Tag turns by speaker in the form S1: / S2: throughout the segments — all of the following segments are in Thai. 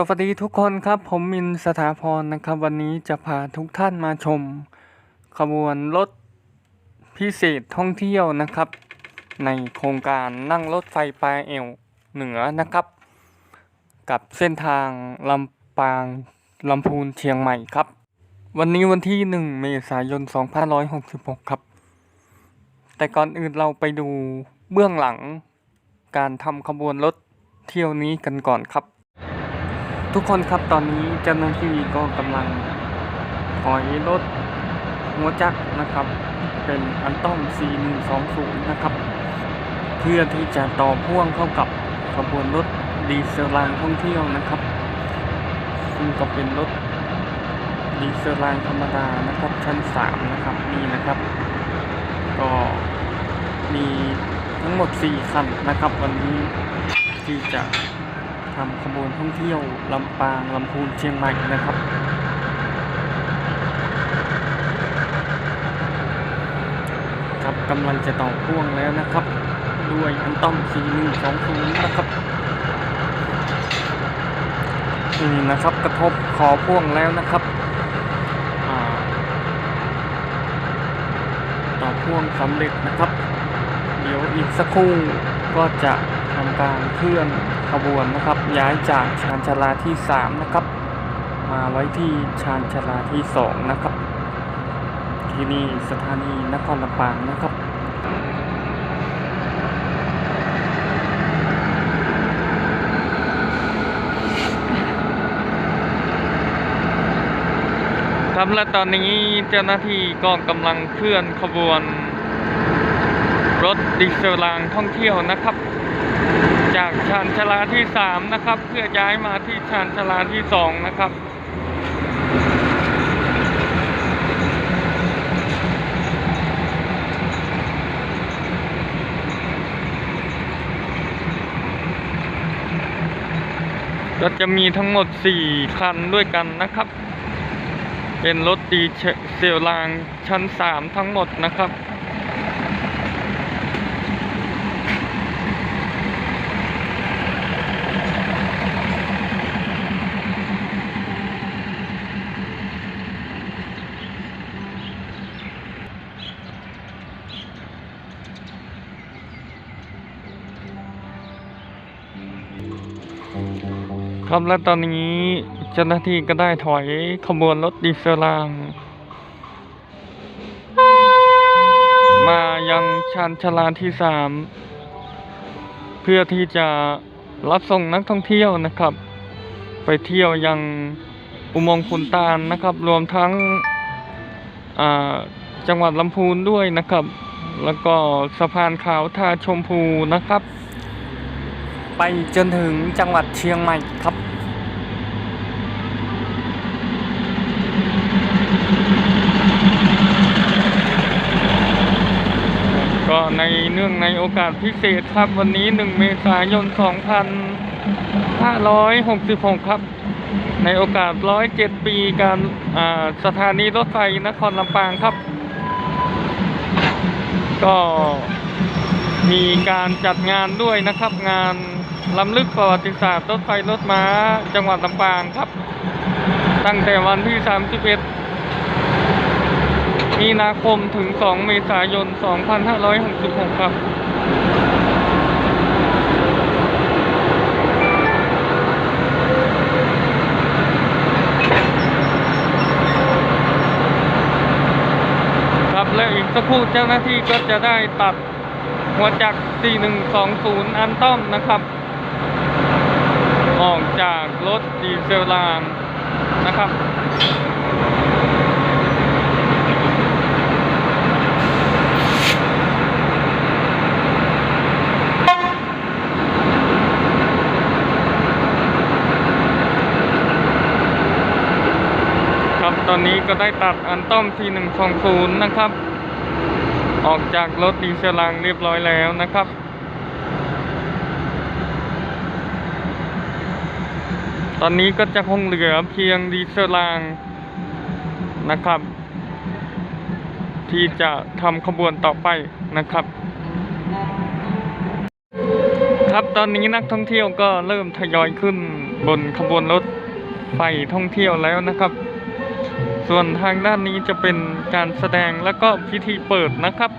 S1: สวัสดีทุกคนครับ ผมมินสถาพรนะครับ วันนี้จะพาทุกท่านมาชม ขบวนรถพิเศษท่องเที่ยวนะครับ ในโครงการนั่งรถไฟปลายเอวเหนือนะครับ กับเส้นทางลำปางลำพูนเชียงใหม่ครับ วันนี้วันที่ 1 เมษายน 2566 ครับ แต่ก่อนอื่นเราไปดูเบื้องหลังการทำขบวนรถเที่ยวนี้กันก่อนครับ ทุกคนครับตอนนี้เจ้าหน้าที่ก็กำลังถอยรถหัวจักรนะครับ เป็นอันต้อม 4120 นะครับ เพื่อที่จะต่อพ่วงเข้ากับขบวนรถดีเซลรางท่องเที่ยวนะครับซึ่งก็เป็นรถดีเซลรางธรรมดานะครับ ชั้น 3 นะครับนี่นะครับ ก็มีทั้งหมด 4 คันนะครับ วันนี้ที่จะ ทำขบวนท่องเที่ยวลำปางลำพูนเชียงใหม่นะครับ ครับกำลังจะต่อพ่วงแล้วนะครับ ด้วยอันต้อม4120นะครับนี่นะครับกระทบคอพ่วงแล้วนะครับต่อพ่วงสำเร็จนะครับ เดี๋ยวอีกสักครู่ก็จะ ทำการเคลื่อนขบวนนะครับ ย้ายจากชานชาลาที่ 3 นะครับ มาไว้ที่ชานชาลาที่ 2 นะครับ ที่นี่สถานีนครลำปางนะครับครับและตอนนี้เจ้าหน้าที่ก็กำลังเคลื่อนขบวน รถดีเซลรางท่องเที่ยวนะครับ จากชานชลาที่3นะครับ เพื่อย้ายมาที่ชานชลาที่2นะครับก็จะมีทั้งหมด 4 คันด้วยกันนะครับ เป็นรถดีเซลรางชั้น 3 ทั้งหมดนะครับ ครับและตอนนี้เจ้าหน้าที่ก็ได้ถอยขบวนรถดีเซลราง มายังชานชาลาที่สามเพื่อที่จะรับส่งนักท่องเที่ยวนะครับ ไปเที่ยวยังอุโมงค์ขุนตาลนะครับ รวมทั้งจังหวัดลำพูนด้วยนะครับ แล้วก็สะพานขาวท่าชมพูนะครับ ไปจนถึงจังหวัดเชียงใหม่ครับ ก็ในเนื่องในโอกาสพิเศษครับวันนี้ 1 เมษายน 2566 ครับ ในโอกาส 107 ปีการสถานีรถไฟนครลำปางครับ ก็มีการจัดงานด้วยนะครับงาน ล้ำลึกประวัติศาสตร์รถไฟรถม้า จังหวัดลำปางครับ ตั้งแต่วันที่ 31 มีนาคมถึง 2 เมษายน 2566 ครับครับและอีกสักครู่เจ้าหน้าที่ก็จะได้ตัดหัวจักร 4120 อันต้อมนะครับ จากรถดีเซลรางนะครับครับตอนนี้ก็ได้ตัดอันต้อม4120นะครับ ออกจากรถดีเซลรางเรียบร้อยแล้วนะครับ ตอนนี้ก็จะคงเหลือเพียงดีเซลรางนะครับ ที่จะทำขบวนต่อไปนะครับ ครับตอนนี้นักท่องเที่ยวก็เริ่มทยอยขึ้นบนขบวนรถไฟท่องเที่ยวแล้วนะครับ ส่วนทางด้านนี้จะเป็นการแสดงแล้วก็พิธีเปิดนะครับ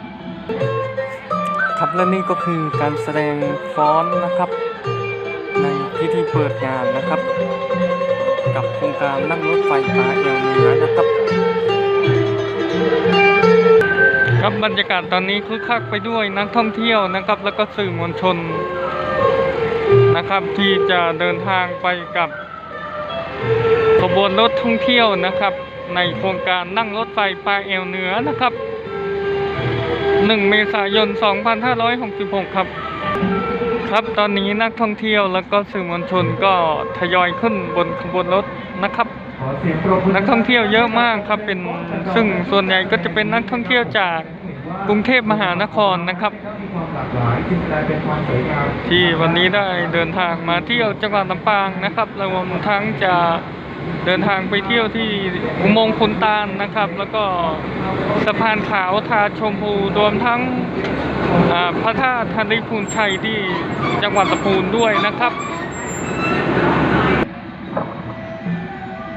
S1: ครับและนี่ก็คือการแสดงฟ้อนนะครับ พิธีเปิดงานนะครับ กับโครงการนั่งรถไฟฟ้าเอวเหนือนะครับ ครับบรรยากาศตอนนี้คึกคักไปด้วยนักท่องเที่ยวนะครับ แล้วก็สื่อมวลชนนะครับที่จะเดินทางไปกับขบวนรถท่องเที่ยวนะครับ ในโครงการนั่งรถไฟปลาเอวเหนือนะครับ 1 เมษายน 2566 ครับ ครับตอนนี้นักท่องเที่ยวแล้วก็สื่อมวลชนก็ทยอยขึ้นบนขบวนรถนะครับ นักท่องเที่ยวเยอะมากครับเป็นซึ่งส่วนใหญ่ก็จะเป็นนักท่องเที่ยวจากกรุงเทพมหานครนะครับ ที่วันนี้ได้เดินทางมาเที่ยวจังหวัดลำปางนะครับรวมทั้งจะเดินทางไปเที่ยวที่อุโมงค์คุณตาลนะครับ แล้วก็สะพานขาวทาชมพูรวมทั้ง พระธาตุธันริพูนชัยที่จังหวัดลำพูนด้วยนะครับ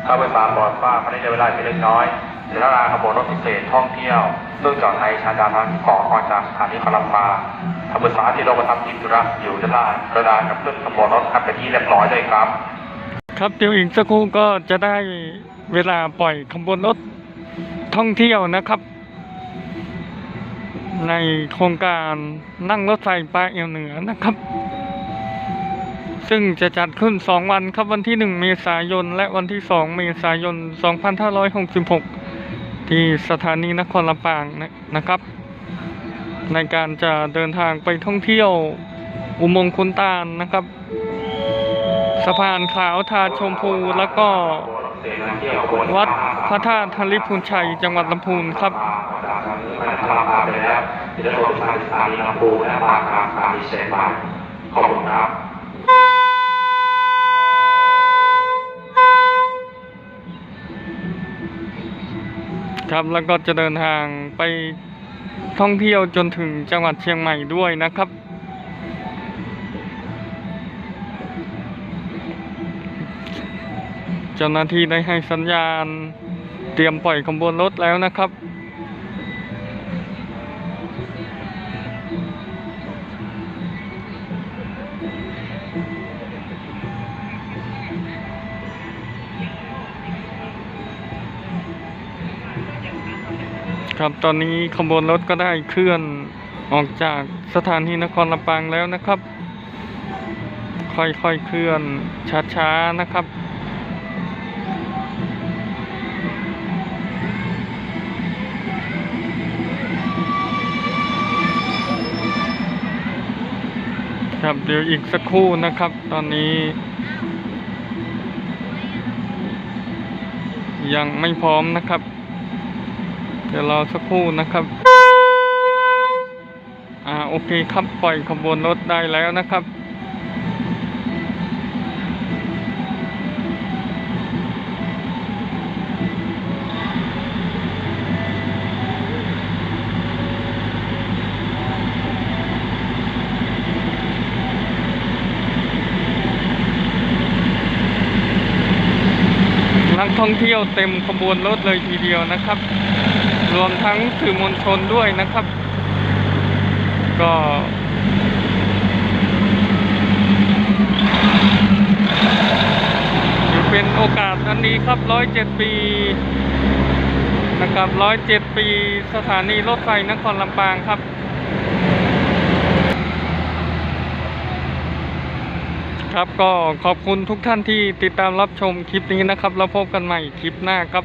S2: เข้าไปฟาร์มบอลฟ้าภายในเวลาเพียงเล็กน้อยเดี๋ยวลาขบวนรถพิเศษท่องเที่ยวซึ่งจอดในชานดาทางเกาะออกจากสถานีคลำปางทำภาษาที่เราประทับจิตุระอยู่ด้านล่างกระดานกับขึ้นขบวนรถคันเป็นที่เรียบร้อยเลยครับ
S1: ครับเดี๋ยวอีกสักครู่ก็จะได้เวลาปล่อยขบวนรถท่องเที่ยวนะครับ ในโครงการนั่งรถไฟปลาเอวเหนือนะครับ ซึ่งจะจัดขึ้น 2 วันครับวันที่ 1 เมษายน และวันที่ 2 เมษายน 2566 ที่สถานีนครลำปางนะครับ ในการจะเดินทางไปท่องเที่ยวอุโมงค์คุณตาลนะครับสะพานขาวทาชมพูแล้วก็ วัดพระธาตุธริพูนชัยจังหวัดลำพูนครับ
S2: คลำปางไปแล้วเดี๋ยวจะโทรไปสถานีลำพูนและปากกางสถานีเชียงใหม่ขอบคุณครับ
S1: ครับแล้วก็จะเดินทางไปท่องเที่ยวจนถึงจังหวัดเชียงใหม่ด้วยนะครับ เจ้าหน้าที่ได้ให้สัญญาณ เตรียมปล่อยขบวนรถแล้วนะครับ ครับ ตอนนี้ขบวนรถก็ได้เคลื่อนออกจากสถานีนครลำปางแล้วนะครับ ค่อยๆเคลื่อนช้าๆนะครับครับเดี๋ยวอีกสักครู่นะครับ ตอนนี้ ยังไม่พร้อมนะครับ เดี๋ยวรอสักครู่นะครับ อ่าโอเคครับปล่อยขบวนรถได้แล้วนะครับนักท่องเที่ยวเต็มขบวนรถเลยทีเดียวนะครับ รวมทั้งสื่อมวลชนด้วยนะครับ ก็ถือเป็นโอกาสอันนี้ครับร้อยเจ็ดปีนะครับร้อยเจ็ดปีสถานีรถไฟนครลำปางครับครับก็ขอบคุณทุกท่านที่ติดตามรับชมคลิปนี้นะครับ แล้วพบกันใหม่คลิปหน้าครับ